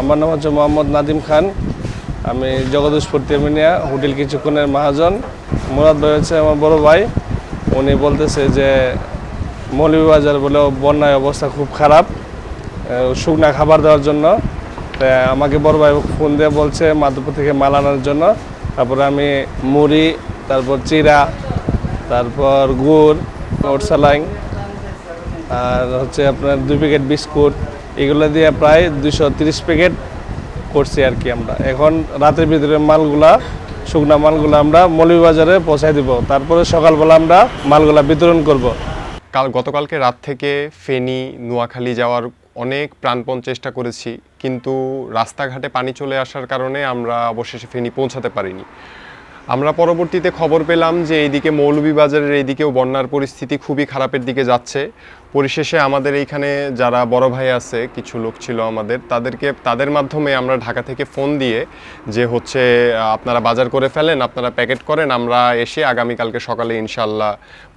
আমার নাম হচ্ছে মোহাম্মদ নাদিম খান। আমি জগদীশপুর তেমিনিয়া হোটেল কিছুক্ষণের মহাজন। মুরাদ ভাই হচ্ছে আমার বড় ভাই। উনি বলতেছে যে, মৌলভীবাজার বলে বন্যায় অবস্থা খুব খারাপ শুকনা খাবার দেওয়ার জন্য। আমাকে বড় ভাই ফোন দিয়ে বলছে মাধবপুর থেকে মাল আনার জন্য। তারপরে আমি মুড়ি, তারপর চিরা, তারপর গুড় ওট সালাইং আর হচ্ছে আপনার দুই প্যাকেট বিস্কুট। এগুলো দিয়ে প্রায় দুশো তিরিশ প্যাকেট করছি আর কি আমরা। এখন রাতের ভিতরে মালগুলা, শুকনা মালগুলো আমরা মৌলভীবাজারে পৌঁছায় দিব। তারপরে সকালবেলা আমরা মালগুলা বিতরণ করব। কাল, গতকালকে রাত থেকে ফেনী, নোয়াখালী যাওয়ার অনেক প্রাণপণ চেষ্টা করেছি, কিন্তু রাস্তাঘাটে পানি চলে আসার কারণে আমরা অবশেষে ফেনী পৌঁছাতে পারিনি। আমরা পরবর্তীতে খবর পেলাম যে এইদিকে মৌলভীবাজারের এইদিকেও বন্যার পরিস্থিতি খুবই খারাপের দিকে যাচ্ছে। পরিশেষে আমাদের এইখানে যারা বড় ভাই আছে, কিছু লোক ছিল আমাদের, তাদেরকে, তাদের মাধ্যমে আমরা ঢাকা থেকে ফোন দিয়ে যে হচ্ছে, আপনারা বাজার করে ফেলেন, আপনারা প্যাকেট করেন, আমরা এসে আগামীকালকে সকালে ইনশাল্লাহ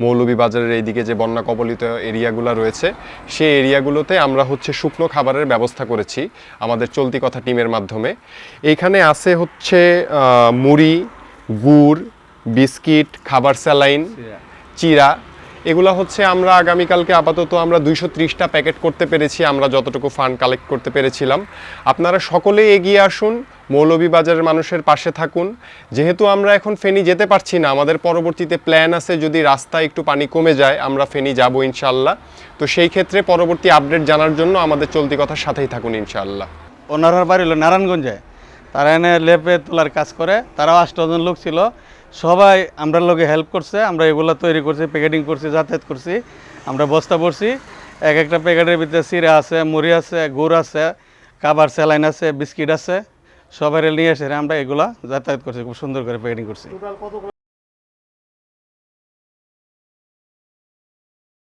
মৌলভীবাজারের এইদিকে যে বন্যা কবলিত এরিয়াগুলো রয়েছে, সেই এরিয়াগুলোতে আমরা হচ্ছে শুকনো খাবারের ব্যবস্থা করেছি আমাদের চলতি কথা টিমের মাধ্যমে। এইখানে আছে হচ্ছে মুড়ি গুড় বিস্কিট খাবার স্যালাইন চিরা এগুলো হচ্ছে আমরা আগামীকালকে আপাতত আমরা দুইশো ত্রিশটা প্যাকেট করতে পেরেছি আমরা যতটুকু ফান্ড কালেক্ট করতে পেরেছিলাম। আপনারা সকলেই এগিয়ে আসুন মৌলভীবাজারের মানুষের পাশে থাকুন। যেহেতু আমরা এখন ফেনী যেতে পারছি না আমাদের পরবর্তীতে প্ল্যান আছে যদি রাস্তায় একটু পানি কমে যায় আমরা ফেনী যাব ইনশাল্লাহ তো সেই ক্ষেত্রে পরবর্তী আপডেট জানার জন্য আমাদের চলতি কথার সাথেই থাকুন ইনশাল্লাহ ওনার বাড়ি হলো নারায়ণগঞ্জে। তারা এনে লেপে তোলার কাজ করে। তারাও আষ্টজন লোক ছিল। সবাই আমরা লোকে হেল্প করছে, আমরা এগুলো তৈরি করছি প্যাকেটিং করছি, যাতায়াত করছি। আমরা বস্তা পড়ছি এক একটা প্যাকেটের ভিতরে চিরা আছে, মুড়ি আছে, গুড় আছে, কাবার স্যালাইন আছে, বিস্কিট আছে। সবাই নিয়ে এসে আমরা এগুলা যাতায়াত করছি, খুব সুন্দর করে প্যাকেটিং করছি।